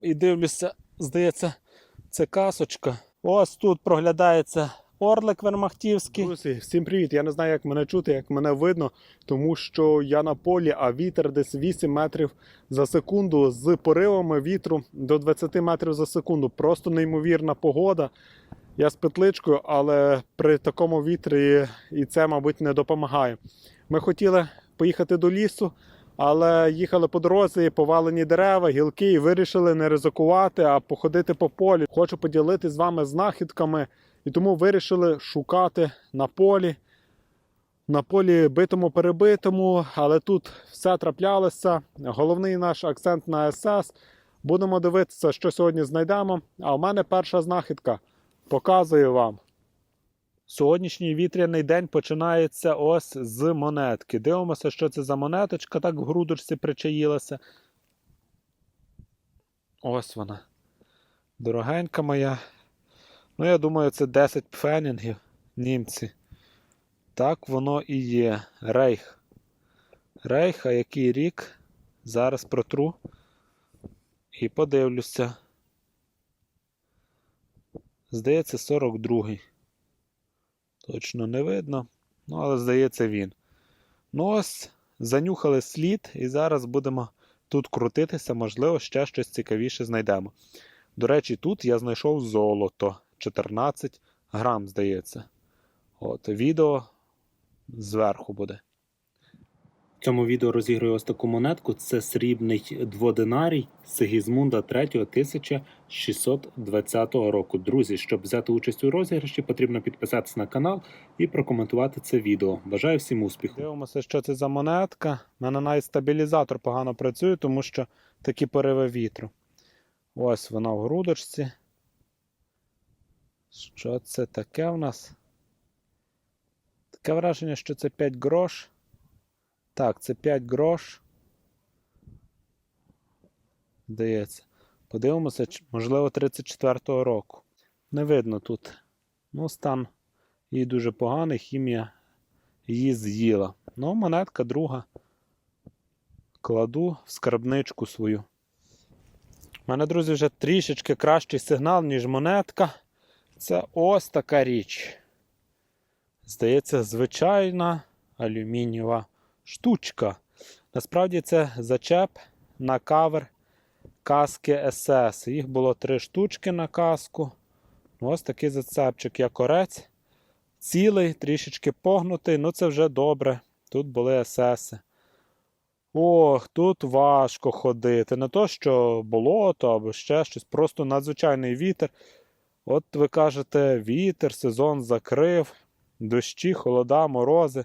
І дивлюся, здається, це касочка. Ось тут проглядається орлик вермахтівський. Друзі, всім привіт! Я не знаю, як мене чути, як мене видно, тому що я на полі, а вітер десь 8 метрів за секунду з поривами вітру до 20 метрів за секунду. Просто неймовірна погода. Я з петличкою, але при такому вітрі і це, мабуть, не допомагає. Ми хотіли поїхати до лісу, але їхали по дорозі, повалені дерева, гілки, і вирішили не ризикувати, а походити по полі. Хочу поділитися з вами знахідками. І тому вирішили шукати на полі, на полі битому перебитому, але тут все траплялося. Головний наш акцент на СС. Будемо дивитися, що сьогодні знайдемо. А у мене перша знахідка. Показую вам. Сьогоднішній вітряний день починається ось з монетки. Дивимося, що це за монеточка, так в грудочці причаїлася. Ось вона. Дорогенька моя. Ну, я думаю, це 10 пфенінгів німці. Так воно і є. Рейх. Рейх, а який рік? Зараз протру і подивлюся. Здається, 42-й. Точно не видно. Ну, але здається він. Ну ось, занюхали слід, і зараз будемо тут крутитися, можливо, ще щось цікавіше знайдемо. До речі, тут я знайшов золото. 14 грам, здається. От, відео зверху буде. В цьому відео розіграю ось таку монетку. Це срібний дводинарій Сигізмунда 3 1620 року. Друзі, щоб взяти участь у розіграші, потрібно підписатися на канал і прокоментувати це відео. Бажаю всім успіху! Дивимося, що це за монетка. У мене навіть стабілізатор погано працює, тому що такі пориви вітру. Ось вона в грудочці. Що це таке в нас? Таке враження, що це 5 грош. Так, це 5 грош. Здається. Подивимося, можливо, 34-го року. Не видно тут. Ну, стан її дуже поганий, хімія її з'їла. Ну, монетка друга. Кладу в скарбничку свою. У мене, друзі, вже трішечки кращий сигнал, ніж монетка. Це ось така річ. Здається, звичайна алюмінієва штучка. Насправді це зачеп на кавер каски СС. Їх було три штучки на каску. Ось такий зацепчик, як орець. Цілий, трішечки погнутий, ну це вже добре. Тут були СС. Ох, тут важко ходити. Не то, що болото або ще щось, просто надзвичайний вітер. От ви кажете, вітер, сезон закрив, дощі, холода, морози.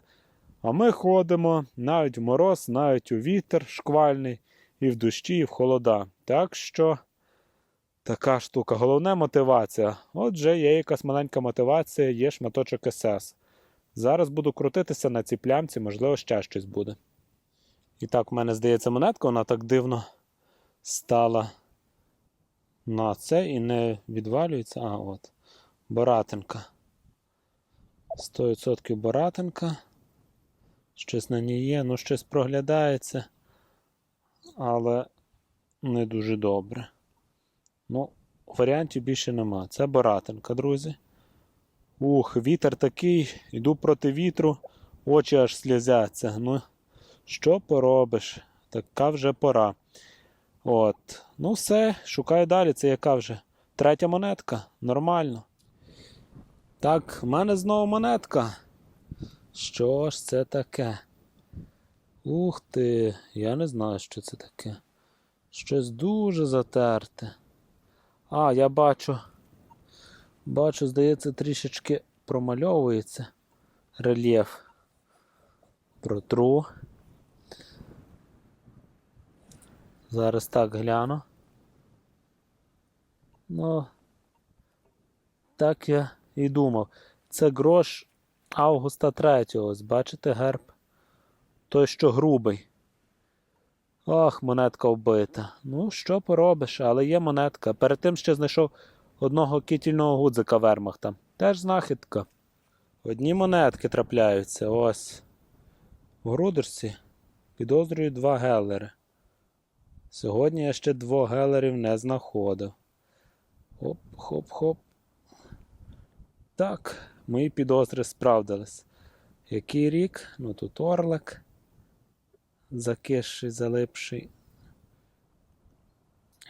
А ми ходимо навіть в мороз, навіть у вітер шквальний, і в дощі, і в холода. Так що така штука. Головне мотивація. Отже, є якась маленька мотивація, є шматочок СС. Зараз буду крутитися на цій плямці, можливо, ще щось буде. І так, у мене здається монетка, вона так дивно стала на це і не відвалюється. А, от. Боратинка. 100% боратинка. Щось на ній є, ну щось проглядається, але не дуже добре. Ну, варіантів більше нема. Це боратинка, друзі. Ух, вітер такий, йду проти вітру, очі аж сльозяться. Ну, що поробиш? Така вже пора. От. Ну, все, шукаю далі. Це яка вже? Третя монетка. Нормально. Так, в мене знову монетка. Що ж це таке? Ух ти, я не знаю, що це таке. Щось дуже затерте. А, я бачу. Бачу, здається, трішечки промальовується рельєф. Протру. Зараз так гляну. Ну, так я і думав. Це грош Августа 3, ось бачите герб? Той, що грубий. Ох, монетка вбита. Ну, що поробиш, але є монетка. Перед тим ще знайшов одного кітільного гудзика вермахта. Теж знахідка. Одні монетки трапляються. Ось. В грудерці підозрюю два геллери. Сьогодні я ще двох гелерів не знаходив. Хоп, хоп, хоп. Так, мої підозри справдились. Який рік? Ну тут орлик. Закисший, залипший.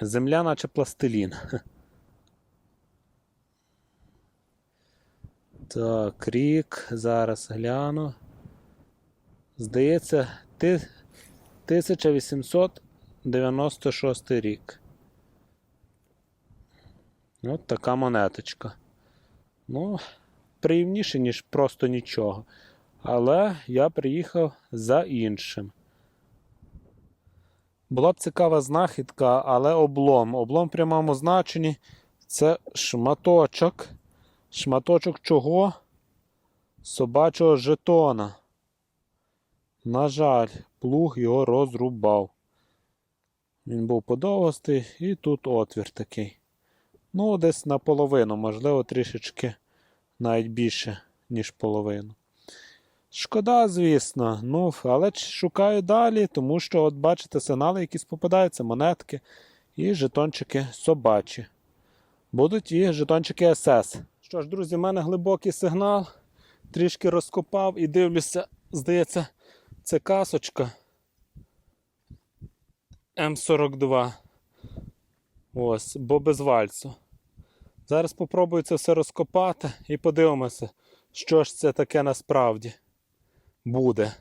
Земля, наче пластилін. Так, рік. Зараз гляну. Здається, 1896 рік. От така монеточка. Ну, приємніше, ніж просто нічого. Але я приїхав за іншим. Була б цікава знахідка, але облом. Облом в прямому значенні це шматочок. Шматочок чого? Собачого жетона. На жаль, плуг його розрубав. Він був подовгостий і тут отвір такий. Ну, десь наполовину, можливо, трішечки навіть більше, ніж половину. Шкода, звісно, ну, але шукаю далі, тому що, от бачите, сигнали якісь попадаються, монетки і жетончики собачі. Будуть і жетончики СС. Що ж, друзі, в мене глибокий сигнал. Трішки розкопав і дивлюся, здається, це касочка М42. Ось, бо без вальцу. Зараз попробую це все розкопати і подивимося, що ж це таке насправді буде.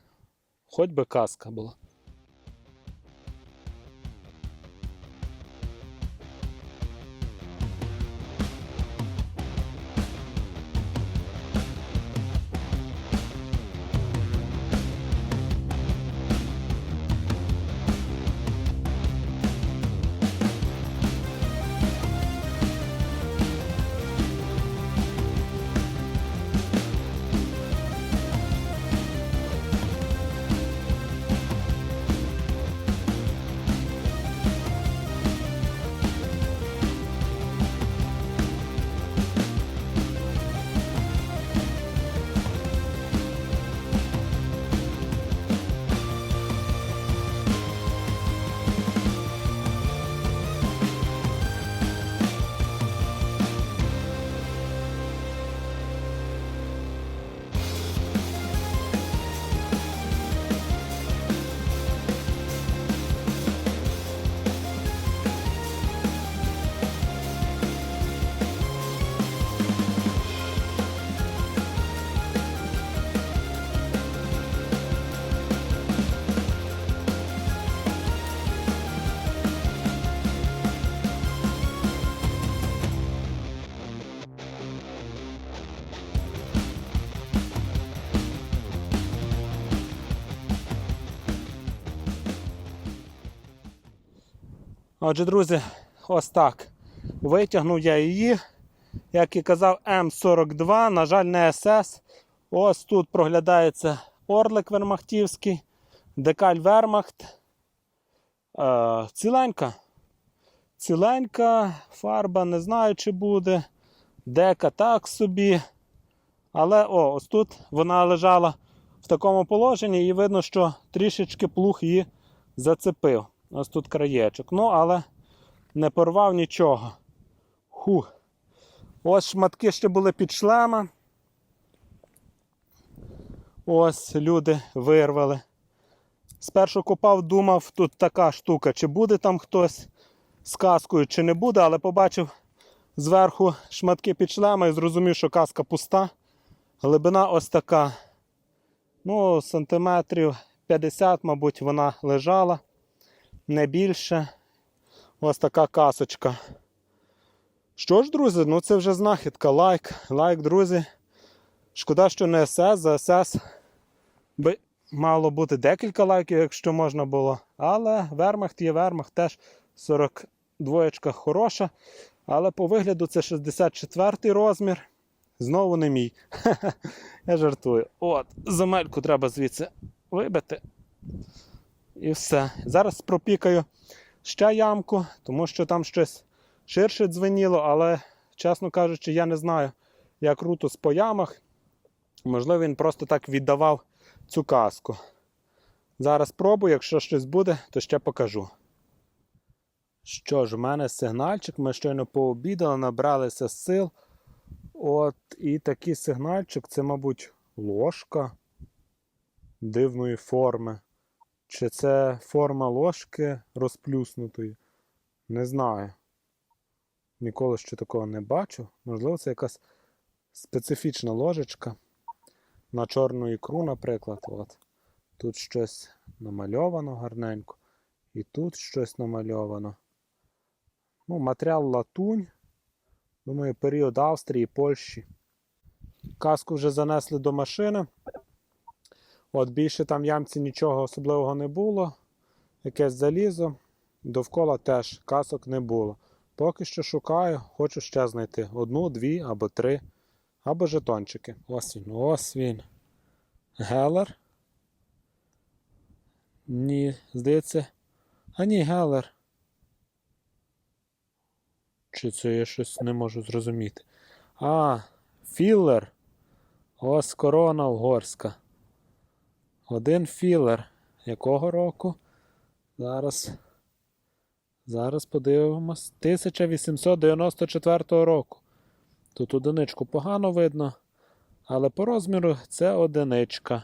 Хоч би казка була. Отже, друзі, ось так. Витягнув я її. Як і казав, М42, на жаль, не СС. Ось тут проглядається Орлик Вермахтівський, Декаль Вермахт. Е, ціленька. Ціленька, фарба не знаю, чи буде. Дека так собі. Але о, ось тут вона лежала в такому положенні, і видно, що трішечки плуг її зацепив. Ось тут краєчок. Ну, але не порвав нічого. Хух. Ось шматки ще були під шлема. Ось люди вирвали. Спершу копав, думав, тут така штука, чи буде там хтось з каскою, чи не буде, але побачив зверху шматки під шлема і зрозумів, що каска пуста. Глибина ось така. Ну, сантиметрів 50, мабуть, вона лежала. Не більше. Ось така касочка. Що ж, друзі, ну це вже знахідка. Лайк, лайк, друзі. Шкода, що не СС, за СС би мало бути декілька лайків, якщо можна було. Але вермахт є вермахт, теж 42 хороша. Але по вигляду це 64 розмір. Знову не мій. Я жартую. От, земельку треба звідси вибити. І все. Зараз пропікаю ще ямку, тому що там щось ширше дзвеніло, але, чесно кажучи, я не знаю, як рутус по ямах. Можливо, він просто так віддавав цю каску. Зараз пробую, якщо щось буде, то ще покажу. Що ж, у мене сигнальчик, ми щойно пообідали, набралися сил. От, і такий сигнальчик це, мабуть, ложка дивної форми. Чи це форма ложки розплюснутої? Не знаю. Ніколи ще такого не бачив. Можливо, це якась специфічна ложечка. На чорну ікру, наприклад. От. Тут щось намальовано гарненько. І тут щось намальовано. Ну, матеріал латунь. Думаю, період Австрії, Польщі. Каску вже занесли до машини. От більше там ямці нічого особливого не було. Якесь залізо. Довкола теж касок не було. Поки що шукаю, хочу ще знайти одну, дві або три, або жетончики. Ось він, ось він. Гелер. Ні, здається. А ні, Гелер. Чи це я щось не можу зрозуміти? А, філер. Ось корона угорська. Один філер. Якого року? Зараз. Зараз подивимось. 1894 року. Тут одиничку погано видно, але по розміру це одиничка.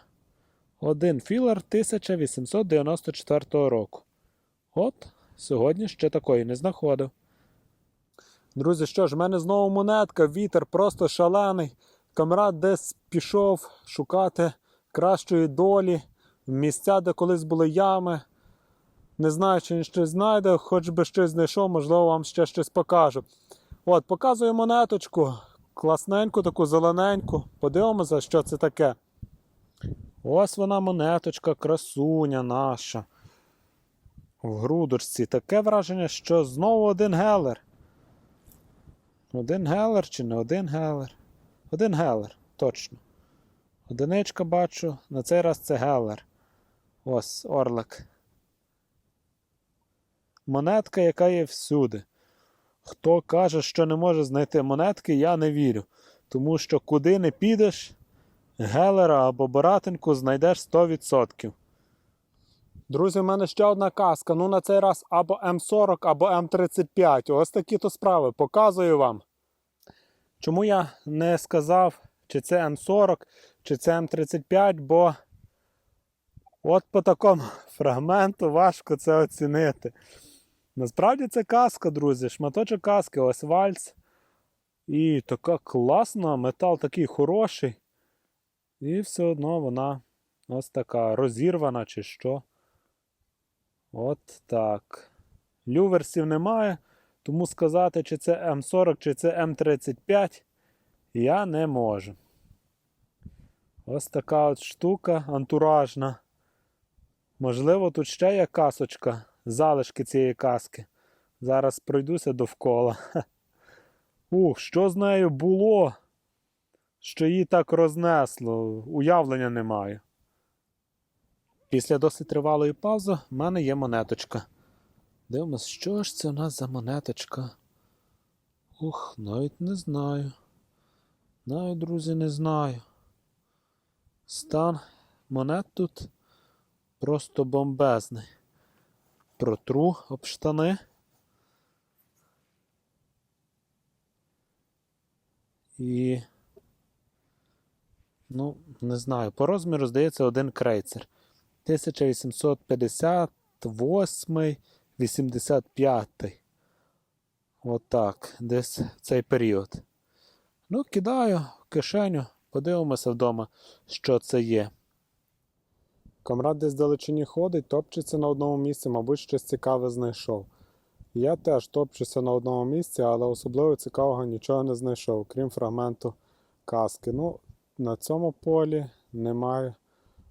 Один філер 1894 року. От, сьогодні ще такої не знаходив. Друзі, що ж, в мене знову монетка, вітер просто шалений. Камрад десь пішов шукати кращої долі місця, де колись були ями. Не знаю, чи він щось знайде, хоч би щось знайшов, можливо, вам ще щось покажу. От, показую монеточку, класненьку, таку зелененьку. Подивимося, що це таке. Ось вона монеточка, красуня наша. В грудочці. Таке враження, що знову один гелер. Один гелер чи не один гелер? Один гелер, точно. Одиничка бачу, на цей раз це гелер. Ось орлик. Монетка, яка є всюди. Хто каже, що не може знайти монетки, я не вірю. Тому що куди не підеш, гелера або баратинку знайдеш 100%. Друзі, в мене ще одна казка. Ну на цей раз або М40, або М35. Ось такі то справи. Показую вам. Чому я не сказав, чи це М40, чи це М35, бо от по такому фрагменту важко це оцінити. Насправді це казка, друзі. Шматочок казки, ось вальц. І така класна, метал такий хороший. І все одно вона ось така розірвана чи що. От так. Люверсів немає, тому сказати, чи це М40, чи це М35, я не можу. Ось така от штука антуражна. Можливо, тут ще є касочка, залишки цієї каски. Зараз пройдуся довкола. Ух, що з нею було? Що її так рознесло, уявлення немає. Після досить тривалої паузи в мене є монеточка. Дивимось, що ж це у нас за монеточка? Ух, навіть не знаю. Навіть, друзі, не знаю. Стан монет тут просто бомбезний. Протру об штани. І. Ну, не знаю, по розміру, здається, один крейцер. 1858, 85. Отак, десь в цей період. Ну, кидаю в кишеню, подивимося вдома, що це є. Камрад десь далечині ходить, топчеться на одному місці, мабуть, щось цікаве знайшов. Я теж топчуся на одному місці, але особливо цікавого нічого не знайшов, крім фрагменту каски. Ну, на цьому полі немає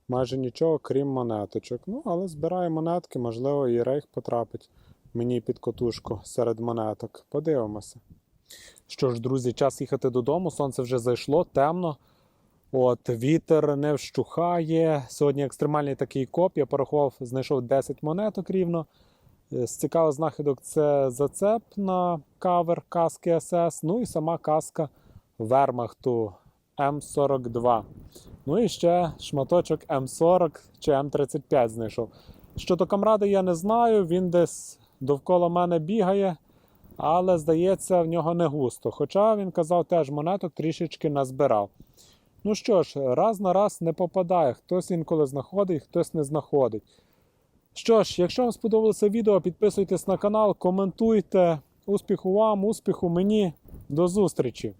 майже нічого, крім монеточок. Ну, але збираю монетки, можливо, і рейх потрапить мені під котушку серед монеток. Подивимося. Що ж, друзі, час їхати додому. Сонце вже зайшло, темно. От, вітер не вщухає. Сьогодні екстремальний такий коп. Я порахував, знайшов 10 монеток рівно. Е, З цікавих знахідок це зацеп на кавер каски СС, ну і сама каска Вермахту М42. Ну і ще шматочок М40 чи М35 знайшов. Щодо камради я не знаю, він десь довкола мене бігає, але здається, в нього не густо. Хоча він казав, теж монеток трішечки назбирав. Ну що ж, раз на раз не попадає. Хтось інколи знаходить, хтось не знаходить. Що ж, якщо вам сподобалося відео, підписуйтесь на канал, коментуйте. Успіху вам, успіху мені. До зустрічі!